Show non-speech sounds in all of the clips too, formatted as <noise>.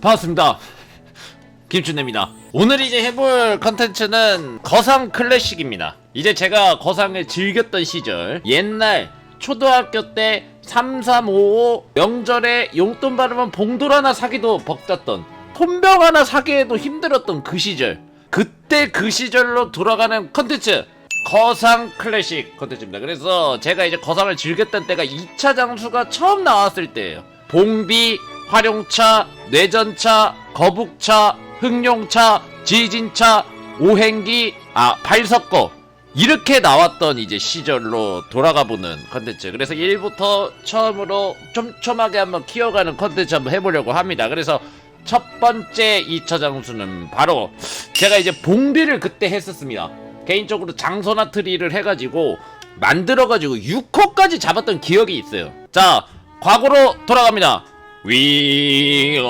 반갑습니다. 김춘대입니다. 오늘 이제 해볼 컨텐츠는 거상 클래식입니다. 이제 제가 거상을 즐겼던 시절, 옛날 초등학교 때 3355 명절에 용돈 받으면 봉돌 하나 사기도 벅찼던 손병 하나 사기에도 힘들었던 그 시절 그때 그 시절로 돌아가는 컨텐츠 거상 클래식 컨텐츠입니다. 그래서 제가 이제 거상을 즐겼던 때가 2차 장수가 처음 나왔을 때예요. 봉비, 활용차, 뇌전차, 거북차, 흑룡차, 지진차, 오행기, 아 발석거 이렇게 나왔던 이제 시절로 돌아가 보는 컨텐츠. 그래서 1부터 처음으로 촘촘하게 한번 키워가는 컨텐츠 한번 해보려고 합니다. 그래서 첫 번째 2차 장수는 바로 제가 이제 봉비를 그때 했었습니다. 개인적으로 장소나 트리를 해가지고 만들어가지고 6호까지 잡았던 기억이 있어요. 자, 과거로 돌아갑니다. 위어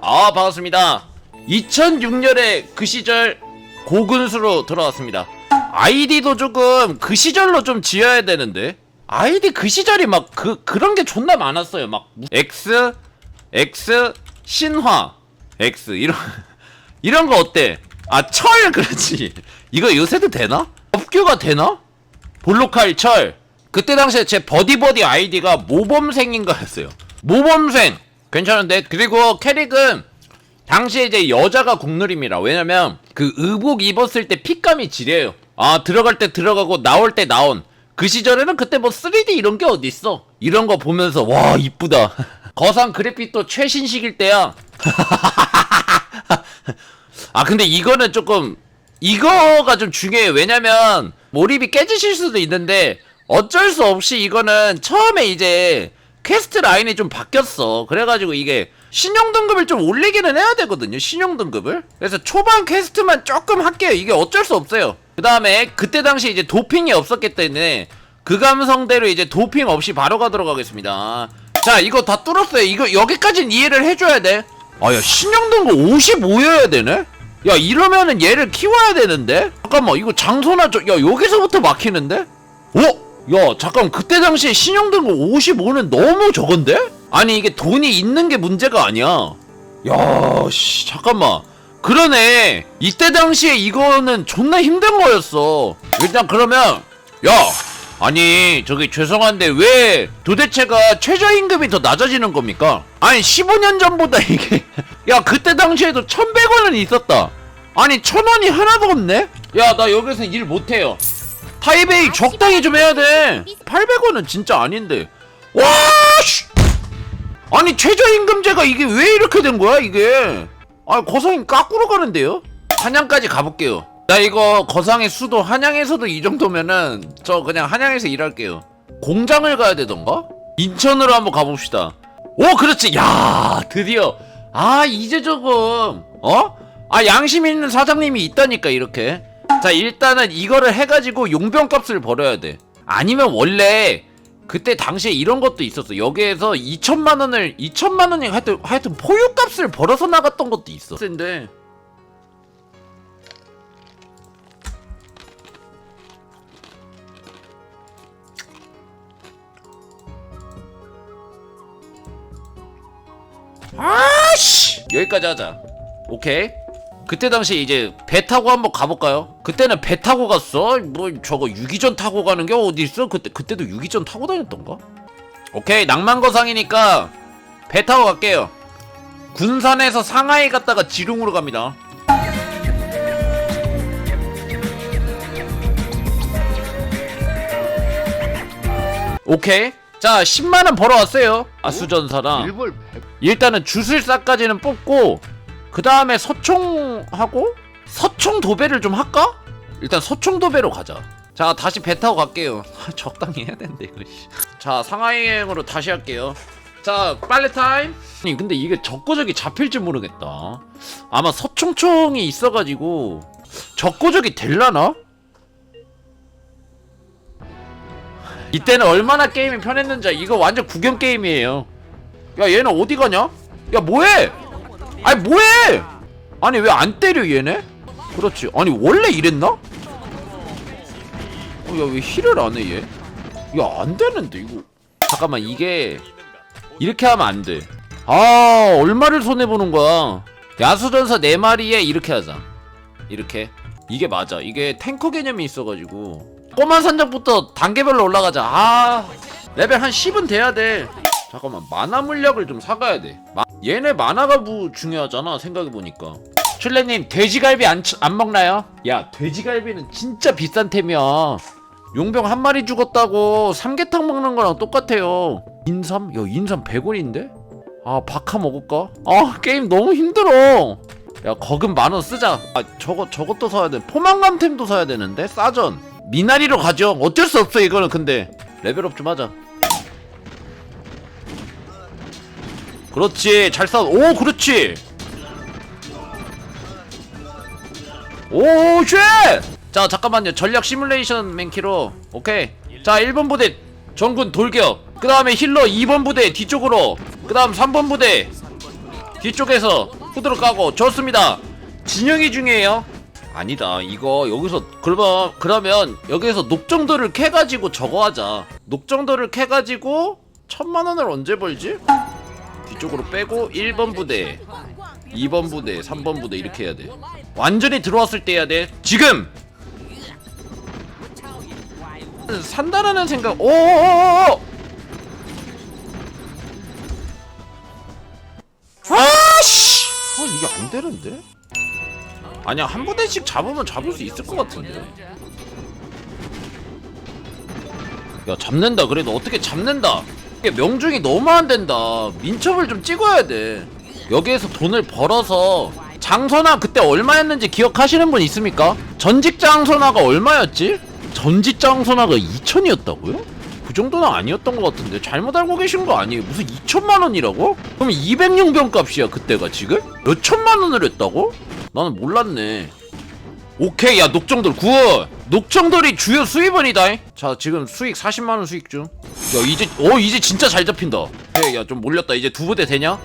아 반갑습니다. 2006년에 그 시절 고근수로 돌아왔습니다. 아이디도 조금 그 시절로 좀 지어야 되는데 아이디 그 시절이 막 그 그런 게 존나 많았어요. 막 X X 신화 X 이런 <laughs> 이런 거 어때? 아 철 그렇지. 이거 요새도 되나? 업규가 되나? 볼로칼 철. 그때 당시에 제 버디버디 아이디가 모범생인가였어요. 모범생 괜찮은데 그리고 캐릭은 당시에 이제 여자가 국룰입니다. 왜냐면 그 의복 입었을 때 핏감이 지려요. 아 들어갈 때 들어가고 나올 때 나온. 그 시절에는 그때 뭐 3D 이런 게 어디 있어? 이런 거 보면서 와 이쁘다. <laughs> 거상 그래픽도 최신식일 때야. <laughs> 아 근데 이거는 조금 이거가 좀 중요해요. 왜냐면 몰입이 깨지실 수도 있는데 어쩔 수 없이 이거는 처음에 이제 퀘스트 라인이 좀 바뀌었어. 그래가지고 이게 신용 등급을 좀 올리기는 해야 되거든요. 신용 등급을. 그래서 초반 퀘스트만 조금 할게요. 이게 어쩔 수 없어요. 그 다음에 그때 당시 이제 도핑이 없었기 때문에 그 감성대로 이제 도핑 없이 바로 가도록 하겠습니다. 자, 이거 다 뚫었어요. 이거 여기까지는 이해를 해줘야 돼. 아, 야, 신용 등급 55여야 되네? 야, 이러면은 얘를 키워야 되는데? 잠깐만, 이거 장소나 저, 야, 여기서부터 막히는데? 어? 야, 잠깐, 그때 당시에 신용 등급 55는 너무 적은데? 아니, 이게 돈이 있는 게 문제가 아니야. 야, 씨, 잠깐만. 그러네. 이때 당시에 이거는 존나 힘든 거였어. 일단 그러면, 야, 아니, 저기 죄송한데 왜 도대체가 최저임금이 더 낮아지는 겁니까? 아니, 15년 전보다 이게, <laughs> 야, 그때 당시에도 1100원은 있었다. 아니, 1000원이 하나도 없네? 야, 나 여기서 일 못해요. 타이베이 적당히 좀 해야 돼. 800원은 진짜 아닌데. 와, 씨! 아니 최저임금제가 이게 왜 이렇게 된 거야 이게? 아 거상이 까꾸로 가는데요? 한양까지 가볼게요. 나 이거 거상의 수도 한양에서도 이 정도면은 저 그냥 한양에서 일할게요. 공장을 가야 되던가? 인천으로 한번 가봅시다. 오 그렇지. 야 드디어 아 이제 조금 어? 아 양심 있는 사장님이 있다니까 이렇게. 자 일단은 이거를 해가지고 용병 값을 벌어야 돼. 아니면 원래 그때 당시에 이런 것도 있었어. 여기에서 2천만 원을 2천만 원이 하여튼 하여튼 포유 값을 벌어서 나갔던 것도 있어. 근데 아씨 여기까지 하자. 오케이. 그때 당시에 이제 배 타고 한번 가볼까요? 그때는 배 타고 갔어? 뭐 저거 유기전 타고 가는 게 어디 있어? 그때 그때도 유기전 타고 다녔던가? 오케이 낭만거상이니까 배 타고 갈게요. 군산에서 상하이 갔다가 지룡으로 갑니다. 오케이. 자 10만원 벌어왔어요. 아수전사랑 일단은 주술사까지는 뽑고 그 다음에 서총하고 서총 도배를 좀 할까? 일단 서총 도배로 가자. 자 다시 배 타고 갈게요. 적당히 해야 되는데 이거. 씨. 자 상하이행으로 다시 할게요. 자 빨래 타임. 아니 근데 이게 적고적이 잡힐지 모르겠다. 아마 서총총이 있어가지고 적고적이 될라나? 이때는 얼마나 게임이 편했는지 이거 완전 구경 게임이에요. 야 얘는 어디 가냐? 야 뭐해? 아니 뭐해? 아니 왜 안 때려 얘네? 그렇지. 아니 원래 이랬나? 어, 야왜 힐을 안 해 얘? 야 안 되는데 이거. 잠깐만 이게 이렇게 하면 안 돼. 아 얼마를 손해보는 거야 야수전사 4마리에 이렇게 하자 이렇게 이게 맞아 이게 탱커 개념이 있어가지고 꼬만 산적부터 단계별로 올라가자 아 레벨 한 10은 돼야 돼 잠깐만 만화 물약을 좀 사가야 돼 마- 얘네 만화가 뭐 중요하잖아 생각해보니까. 슐레님 돼지갈비 안, 치- 안 먹나요? 야 돼지갈비는 진짜 비싼 템이야. 용병 한 마리 죽었다고 삼계탕 먹는 거랑 똑같아요. 인삼? 야 인삼 100원인데? 아 바카 먹을까? 아 게임 너무 힘들어. 야 거금 만 원 쓰자. 아 저거 저것도 사야 돼. 포만감템도 사야 되는데? 싸전. 미나리로 가죠. 어쩔 수 없어 이거는. 근데 레벨업 좀 하자 그렇지. 잘 싸. 오 그렇지. 오 쉣! 자 잠깐만요. 전략 시뮬레이션 맨키로. 오케이. 자 1번 부대. 전군 돌격. 그 다음에 힐러 2번 부대 뒤쪽으로. 그 다음 3번 부대 뒤쪽에서 후드로 까고. 좋습니다. 진영이 중요해요. 아니다. 이거 여기서 그러면 그러면 여기에서 녹정도를 캐가지고 저거 하자. 녹정도를 캐가지고 천만원을 언제 벌지? 뒤쪽으로 빼고 1번 부대 2번 부대 3번 부대 이렇게 해야 돼. 완전히 들어왔을 때 해야 돼. 지금! 산다라는 생각 오오오오! 아씨! 아 이게 안 되는데? 아니야 한 부대씩 잡으면 잡을 수 있을 것 같은데. 야 잡는다. 그래도 어떻게 잡는다 명중이 너무 안 된다 민첩을 좀 찍어야 돼 여기에서 돈을 벌어서 장선화 그때 얼마였는지 기억하시는 분 있습니까? 전직 장선화가 얼마였지? 전직 장선화가 2천이었다고요? 그 정도는 아니었던 것 같은데 잘못 알고 계신 거 아니에요? 무슨 2천만 원이라고? 그럼 200용병 값이야 그때가 지금? 몇 천만 원을 했다고? 나는 몰랐네 오케이 야 녹정돌 굿 녹정돌이 주요 수입원이다 자 지금 수익 40만 원 수익 중 야 이제 어 이제 진짜 잘 잡힌다 오케이 야좀 몰렸다 이제 두 부대 되냐?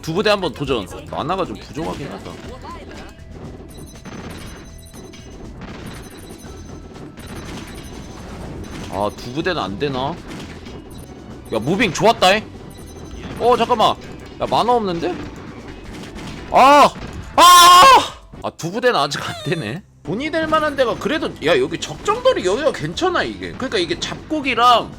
두 부대 한번 도전 만화가 좀 부족하긴 하다 아 두 부대는 안 되나? 야 무빙 좋았다 잉? 어 잠깐만 야 만화 없는데? 아! 아! 아 두 부대는 아직 안 되네 돈이 될 만한 데가 그래도 야 여기 적정거리 여기가 괜찮아 이게. 그러니까 이게 잡곡이랑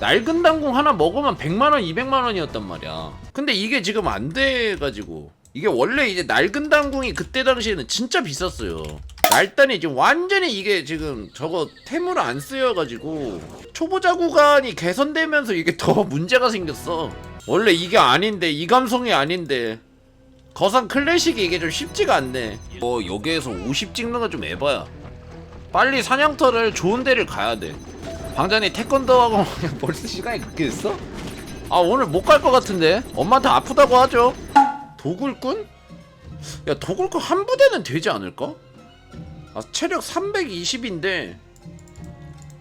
낡은 당궁 하나 먹으면 100만원 200만원이었단 말이야. 근데 이게 지금 안 돼가지고. 이게 원래 이제 낡은 당궁이 그때 당시에는 진짜 비쌌어요. 날단이 지금 완전히 이게 지금 저거 템으로 안 쓰여가지고 초보자 구간이 개선되면서 이게 더 <laughs> 문제가 생겼어. 원래 이게 아닌데 이 감성이 아닌데 거상 클래식이 이게 좀 쉽지가 않네. 뭐 여기에서 50 찍는 건 좀 에바야. 빨리 사냥터를 좋은 데를 가야 돼. 방전이 태권도하고 <laughs> 벌써 시간이 그렇게 됐어? 아 오늘 못 갈 것 같은데? 엄마한테 아프다고 하죠? 도굴꾼? 야 도굴꾼 한 부대는 되지 않을까? 아 체력 320인데.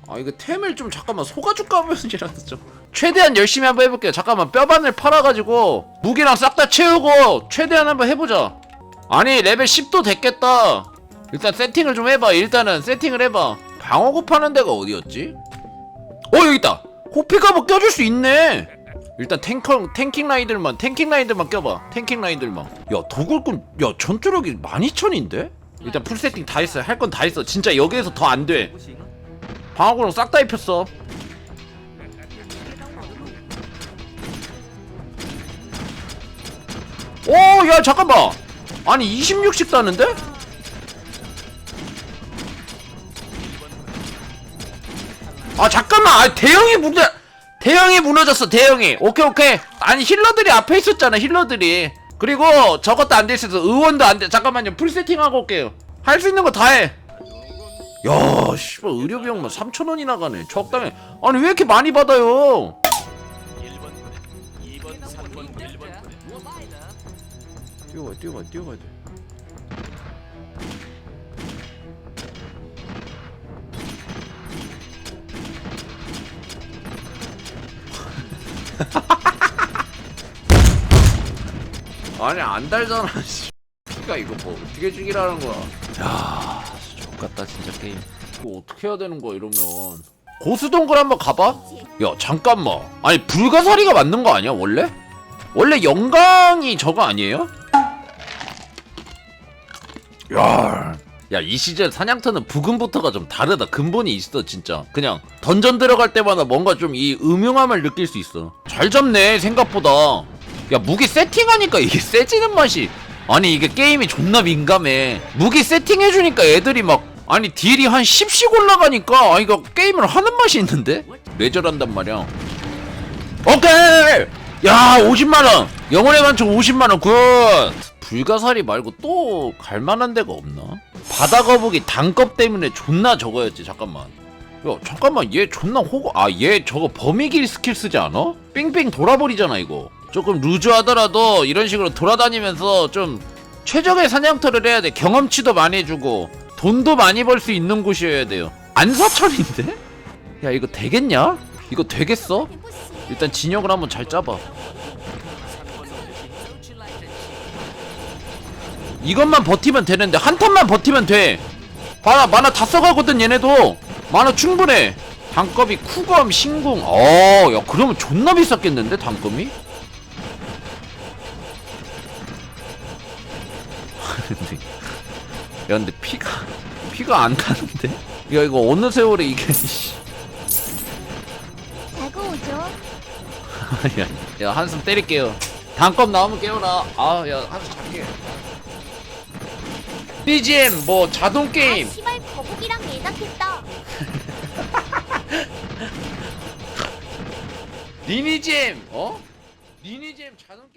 아 이거 템을 좀 잠깐만 소가죽 가면이라도 <laughs> 좀 최대한 열심히 한번 해볼게요. 잠깐만 뼈반을 팔아가지고 무기랑 싹 다 채우고 최대한 한번 해보자. 아니 레벨 10도 됐겠다. 일단 세팅을 좀 해봐. 일단은 세팅을 해봐. 방어구 파는 데가 어디였지? 어 여기 있다. 호피가 뭐 껴줄 수 있네. 일단 탱커 탱킹 라인들만 탱킹 라인들만 껴봐. 탱킹 라인들만. 야 도굴꾼 야 전투력이 12,000인데? 일단 풀 세팅 다 했어. 할 건 다 했어. 진짜 여기에서 더 안돼. 방어구랑 싹 다 입혔어 오 야 잠깐만. 아니 26씩 따는데? 아 잠깐만. 아 대형이 무너 대형이 무너졌어 대형이. 오케이 오케이. 아니 힐러들이 앞에 있었잖아 힐러들이. 그리고 저것도 안 돼 있어서 의원도 안 돼. 잠깐만요. 풀 세팅하고 올게요. 할 수 있는 거 다 해. 야 씨발 의료 비용만 3천 원이 나가네. 적당해 아니 왜 이렇게 많이 받아요 뛰어가 뛰어가 뛰어가야 돼 <laughs> 아니 안 달잖아 <laughs> 씨. 피가 이거 뭐 어떻게 죽이라는 거야 야 X같다 진짜 게임 이거 어떻게 해야 되는 거야 이러면 고수동굴 한번 가봐? 야 잠깐만 아니 불가사리가 맞는 거 아니야 원래? 원래 영광이 저거 아니에요? 야, 야, 이 시즌 사냥터는 부금부터가 좀 다르다. 근본이 있어, 진짜. 그냥 던전 들어갈 때마다 뭔가 좀 이 음흉함을 느낄 수 있어. 잘 잡네, 생각보다. 야, 무기 세팅하니까 이게 세지는 맛이. 아니, 이게 게임이 존나 민감해. 무기 세팅해주니까 애들이 막, 아니, 딜이 한 10씩 올라가니까, 아, 이거 게임을 하는 맛이 있는데? 뇌절한단 말이야. 오케이! 야, 50만원! 영혼의 반칙 50만원, 굿! 불가사리 말고 또 갈만한 데가 없나? 바다 거북이 단껍 때문에 존나 저거였지, 잠깐만. 야, 잠깐만, 얘 존나 호구, 아, 얘 저거 범위길 스킬 쓰지 않아? 삥삥 돌아버리잖아, 이거. 조금 루즈하더라도 이런 식으로 돌아다니면서 좀 최적의 사냥터를 해야 돼. 경험치도 많이 해주고, 돈도 많이 벌 수 있는 곳이어야 돼요. 안사철인데? 야, 이거 되겠냐? 이거 되겠어? 일단 진영을 한번 잘 짜봐. 이것만 버티면 되는데 한 턴만 버티면 돼. 봐라 만화 다 써가거든 얘네도 만화 충분해. 단검이 쿠검 신궁. 어, 야 그러면 존나 비쌌겠는데 단검이? <laughs> 야 근데 피가 피가 안 타는데? 야 이거 어느 세월에 이게 씨. 자고 오죠. <laughs> 야, 야 한숨 때릴게요. 단검 나오면 깨워라. 아, 야 한숨 잘게. BGM 뭐 자동 게임. 아, 씨발 거북이랑 예약했다. 리니잼 <laughs> 어? 리니잼 자동